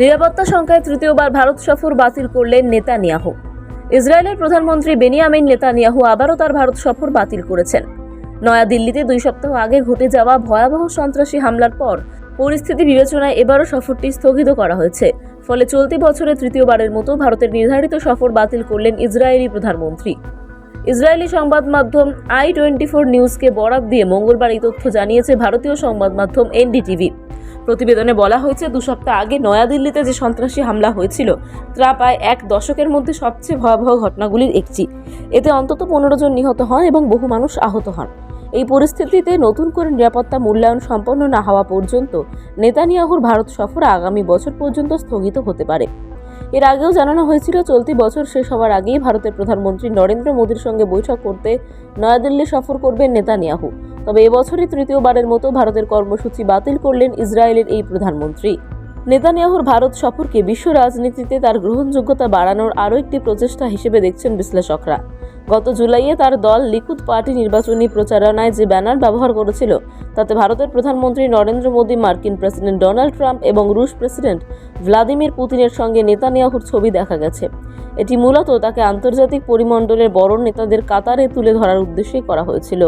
নিরাপত্তা সংখ্যায় তৃতীয়বার ভারত সফর বাতিল করলেন নেতানিয়াহু। ইসরায়েলের প্রধানমন্ত্রী বেনিয়ামিন নেতানিয়াহু আবারও তার ভারত সফর বাতিল করেছেন। নয়াদিল্লিতে দুই সপ্তাহ আগে ঘটে যাওয়া ভয়াবহ সন্ত্রাসী হামলার পর পরিস্থিতি বিবেচনায় এবারও সফরটি স্থগিত করা হয়েছে। ফলে চলতি বছরে তৃতীয়বারের মতো ভারতের নির্ধারিত সফর বাতিল করলেন ইসরায়েলি প্রধানমন্ত্রী। ইসরায়েলি সংবাদ মাধ্যম আই টোয়েন্টি ফোর নিউজকে বরাত দিয়ে মঙ্গলবার এই তথ্য জানিয়েছে ভারতীয় সংবাদ মাধ্যম এনডিটিভি। প্রতিবেদনে বলা হয়েছে, দু সপ্তাহ আগে নয়াদিল্লিতে যে সন্ত্রাসী হামলা হয়েছিল, তা প্রায় এক দশকের মধ্যে সবচেয়ে ভয়াবহ ঘটনাগুলির একটি। এতে অন্তত পনেরো জন নিহত হন এবং বহু মানুষ আহত হন। এই পরিস্থিতিতে নতুন করে নিরাপত্তা মূল্যায়ন সম্পন্ন না হওয়া পর্যন্ত নেতানিয়াহুর ভারত সফর আগামী বছর পর্যন্ত স্থগিত হতে পারে। এর আগেও জানানো হয়েছিল, চলতি বছর শেষ হওয়ার আগেই ভারতের প্রধানমন্ত্রী নরেন্দ্র মোদীর সঙ্গে বৈঠক করতে নয়াদিল্লি সফর করবেন নেতানিয়াহু। তবে এবছরই তৃতীয়বারের মতো ভারতের কর্মসূচি বাতিল করলেন ইসরায়েলের এই প্রধানমন্ত্রী। নেতানিয়াহুর ভারত সফরকে বিশ্ব রাজনীতিতে তার গ্রহণযোগ্যতা বাড়ানোর আরও একটি প্রচেষ্টা হিসেবে দেখছেন বিশ্লেষকরা। গত জুলাইয়ে তার দল লিকুদ পার্টি নির্বাচনী প্রচারণায় যে ব্যানার ব্যবহার করেছিল, তাতে ভারতের প্রধানমন্ত্রী নরেন্দ্র মোদী, মার্কিন প্রেসিডেন্ট ডোনাল্ড ট্রাম্প এবং রুশ প্রেসিডেন্ট ভ্লাদিমির পুতিনের সঙ্গে নেতানিয়াহুর ছবি দেখা গেছে। এটি মূলত তাকে আন্তর্জাতিক পরিমণ্ডলের বড় নেতাদের কাতারে তুলে ধরার উদ্দেশ্যেই করা হয়েছিল।